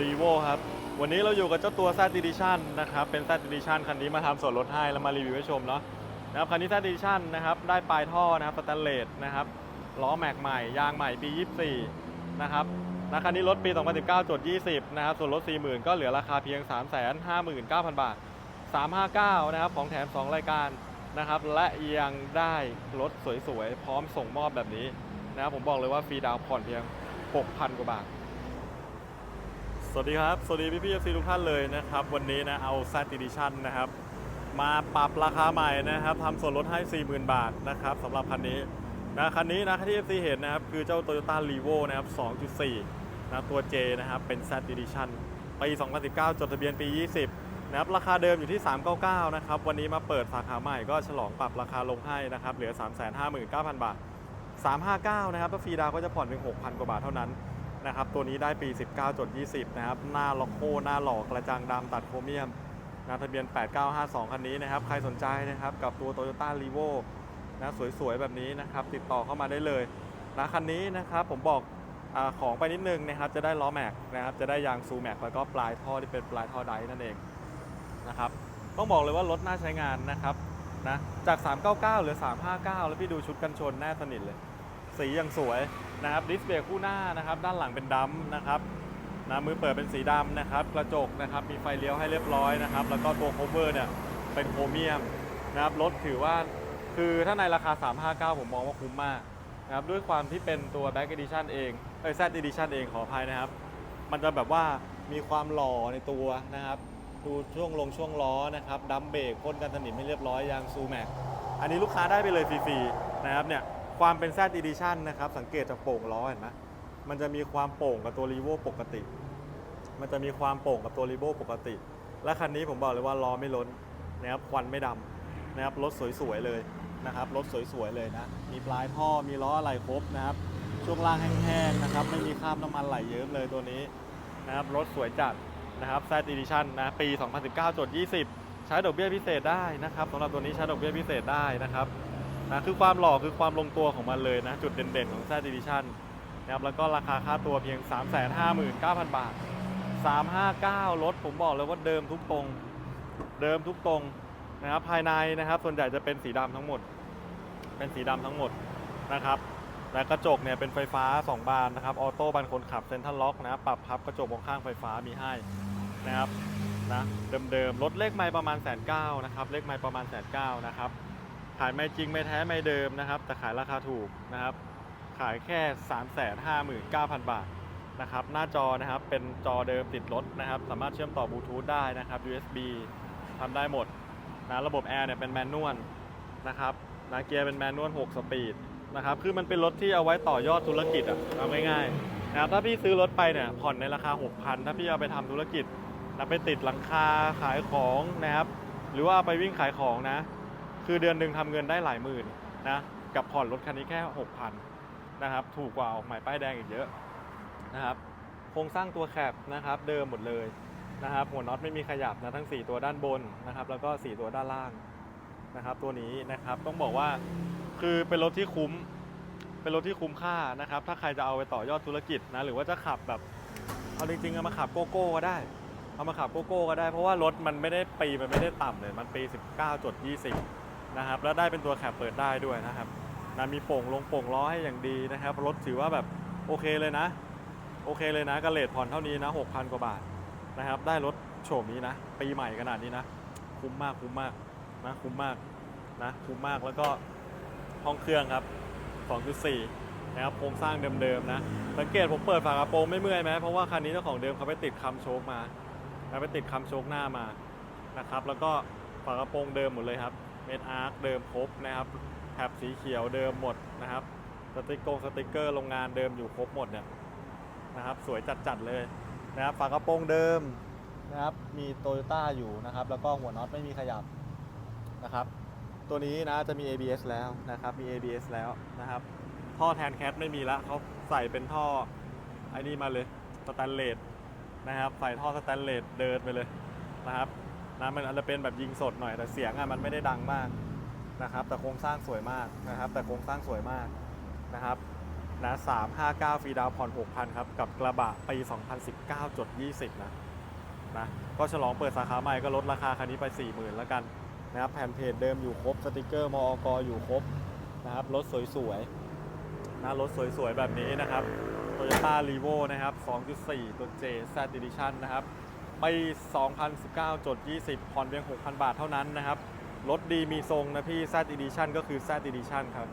รีโวครับ วันนี้เราอยู่กับเจ้าตัว Z Edition นะครับ เป็น Z Edition คันนี้มาทำส่วนลดให้แล้วมารีวิวให้ชมเนาะนะครับคันนี้ Z Edition นะครับได้ปลายท่อนะครับสแตนเลสนะครับล้อแม็กใหม่ยางใหม่ปี 24 นะครับนะคันนี้รถปี 2019จด20 นะครับ ส่วนลด40,000 ก็เหลือราคาเพียง 359,000 บาท 359 นะครับ ของแถม 2 รายการนะครับ และยังได้รถสวยๆ พร้อมส่งมอบแบบนี้นะครับ ผมบอกเลยว่าฟรีดาวน์ผ่อนเพียง 6,000 กว่าบาท วัสดีครับ สวัสดีพี่พี่เอฟซีทุกท่านเลยนะครับ วันนี้นะเอา Z Edition นนะครับ มาปรับราคาใหม่นะครับทำส่วนลดให้ 40,000 บาทนะครับสำหรับคันนี้นะคันนี้นะที่ FC เห็นนะครับ คือเจ้า Toyota r e v o นะครับ 2.4 นะตัว J นะครับ เป็น Z Edition ปี 2019 จดทะเบียนปี 20 นะครับ ราคาเดิมอยู่ที่ 399 นะครับ วันนี้มาเปิดสาขาใหม่ก็ฉลองปรับราคาลงให้นะครับเหลือ 359,000 บาท 359 นะครับถ้าฟรีดาวก็จะผ่อนเพียง6,000 กว่าบาทเท่านั้น นะครับ ตัวนี้ได้ปี 19จด20 นะครับ หน้าล็อกโคหน้าหล่อกระจังดำตัดโครเมียมนะทะเบียน 8952 คันนี้นะครับ ใครสนใจนะครับ กับตัว Toyota r e v o นะสวยๆ แบบนี้นะครับ ติดต่อเข้ามาได้เลยนะคันนี้นะครับผมบอกอของไปนิดนึงนะครับ จะได้ล้อแม็กนะครับ จะได้ยางซูแม็กแล้วก็ปลายท่อที่เป็นปลายท่อไดนั่นเองนะครับ ต้องบอกเลยว่ารถน่าใช้งานนะครับนะจาก 399เหลือ 359 แล้วพี่ดูชุดกันชนแน่สนิทเลย สีย่างสวยนะครับดิสเบรกคู่หน้านะครับด้านหลังเป็นดำนะครับนะมือเปิดเป็นสีดำนะครับกระจกนะครับมีไฟเลี้ยวให้เรียบร้อยนะครับแล้วก็ตัวโคเวอร์เนี่ยเป็นโครเมียมนะครับรถถือว่าคือถ้าในราคา 359 ผมมองว่าคุ้มมากนะครับด้วยความที่เป็นตัว Back Edition เองเอ้ย Z Edition เองขออภัยนะครับ มันจะแบบว่ามีความหล่อในตัวนะครับดูช่วงลงช่วงล้อนะครับดัมเบรกพ่นกันสนิมให้เรียบร้อยยางซูแม็กอันนี้ลูกค้าได้ไปเลยฟรีๆนะครับเนี่ย ความเป็น Z Edition นะครับ สังเกตจากโป่งล้อเห็นไหมมันจะมีความโป่งกับตัวรีโวปกติ มันจะมีความโป่งกับตัวรีโวปกติ และคันนี้ผมบอกเลยว่าล้อไม่ล้นนะครับควันไม่ดำนะครับรถสวยๆเลยนะครับรถสวยๆเลยนะ มีปลายท่อมีล้ออะไรครบนะครับ ช่วงล่างแห้งๆนะครับ ไม่มีคราบน้ำมันไหลเยิ้มเลยตัวนี้นะครับรถสวยจัดนะครับ Z Edition นะปี 2019จด20 ใช้ดอกเบี้ยพิเศษได้นะครับสำหรับตัวนี้ใช้ดอกเบี้ยพิเศษได้นะครับ นะคือความหล่อคือความลงตัวของมันเลยนะ จุดเด่นๆของ Z Edition นนะครับแล้วก็ราคาค่าตัวเพียง 359,000 บาท 359 รถผมบอกเลยว่าเดิมทุกตรง เดิมทุกตรงนะครับภายในนะครับ ส่วนใหญ่จะเป็นสีดำทั้งหมด เป็นสีดำทั้งหมดนะครับและกระจกเนี่ยเป็นไฟฟ้า 2 บานนะครับออโต้บานคนขับเซ็นทรัลล็อกนะครับปรับพับกระจกมองข้างไฟฟ้ามีให้นะครับนะเดิมๆรถเลขไม่ประมาณแสนเก้านะครับเลขไม่ประมาณแสนเก้านะครับ ขายไม่จริงไม่แท้ไม่เดิมนะครับ แต่ขายราคาถูกนะครับ ขายแค่ 359,000 บาทนะครับ หน้าจอนะครับเป็นจอเดิมติดรถนะครับ สามารถเชื่อมต่อบลูทูธได้นะครับ USB ทำได้หมดนะระบบแอร์เนี่ยเป็นแมนนวลนะครับนะเกียร์เป็นแมนนวล6สปีดนะครับ คือมันเป็นรถที่เอาไว้ต่อยอดธุรกิจอะเอาง่ายๆนะครับถ้าพี่ซื้อรถไปเนี่ยผ่อนในราคา 6,000 ถ้าพี่เอาไปทำธุรกิจนะไปติดหลังคาขายของนะครับ หรือว่าไปวิ่งขายของนะ คือเดือนหนึ่งทำเงินได้หลายหมื่นนะกับผ่อนรถคันนี้แค่ 6,000นะครับถูกกว่าออกหม่ป้ายแดงอีกเยอะนะครับโครงสร้างตัวแคบนะครับเดิมหมดเลยนะครับหัวน็อตไม่มีขยับนะทั้ง 4 ตัวด้านบนนะครับแล้วก็ 4 ตัวด้านล่างนะครับตัวนี้นะครับต้องบอกว่าคือเป็นรถที่คุ้มเป็นรถที่คุ้มค่านะครับถ้าใครจะเอาไปต่อยอดธุรกิจนะหรือว่าจะขับแบบเอาจริงๆเอามาขับโกโก้ก็ได้เอามาขับโกโก้ก็ได้เพราะว่ารถมันไม่ได้ปีมันไม่ได้ต่ำเลยมันปี 19จด20 นะครับแล้วได้เป็นตัวแคปเปิดได้ด้วยนะครับนะมีโป่งลงโป่งล้อให้อย่างดีนะครับรถถือว่าแบบโอเคเลยนะ โอเคเลยนะกระเลดผ่อนเท่านี้นะ6,000 กว่าบาทนะครับ ได้รถโฉมนี้นะ ปีใหม่ขนาดนี้นะ คุ้มมากคุ้มมากนะคุ้มมากนะคุ้มมากแล้วก็ห้องเครื่องครับ 2.4 นะครับโครงสร้างเดิมๆนะ สังเกตผมเปิดฝากระโปรงไม่เมื่อยไหมเพราะว่าคันนี้เจ้าของเดิมเขาไปติดคำโชคมาไปติดคำโชคหน้ามานะครับ แล้วก็ฝากระโปรงเดิมหมดเลยครับ เมดอาร์คเดิมครบนะครับแถบสีเขียวเดิมหมดนะครับสติกโกงสติกเกอร์โรงงานเดิมอยู่ครบหมดเนี่ยนะครับสวยจัดๆเลยนะครับฝากระโปรงเดิมนะครับมีโตโยต้าอยู่นะครับ แล้วก็หัวน็อตไม่มีขยับนะครับ ตัวนี้นะจะมี ABS แล้วนะครับมี ABS แล้วนะครับ ท่อแทนแคทไม่มีละเขาใส่เป็นท่อไอ้นี่มาเลยสแตนเลสนะครับใส่ท่อสแตนเลสเดินไปเลยนะครับ นะมันอาจจะเป็นแบบยิงสดหน่อยแต่เสียงอะมันไม่ได้ดังมากนะครับ แต่โครงสร้างสวยมากนะครับ แต่โครงสร้างสวยมากนะครับนะ359ฟรีดาวผ่อน6,000ครับ กับกระบะปี2019จด20นะนะก็ฉลองเปิดสาขาใหม่ก็ลดราคาคันนี้ไป40,000แล้วกันนะครับแผ่นเพจเดิมอยู่ครบสติกเกอร์มอกอยู่ครบนะครับรถสวยๆนะรถสวยๆ แบบนี้นะครับ Toyota r e v o นะครับ 2.4 ตัว J Z Edition นะครับ ปี2019จด20ผ่อนเพียง 6,000 บาทเท่านั้นนะครับ รถดีมีทรงนะพี่ Z Edition ก็คือ Z Edition ครับ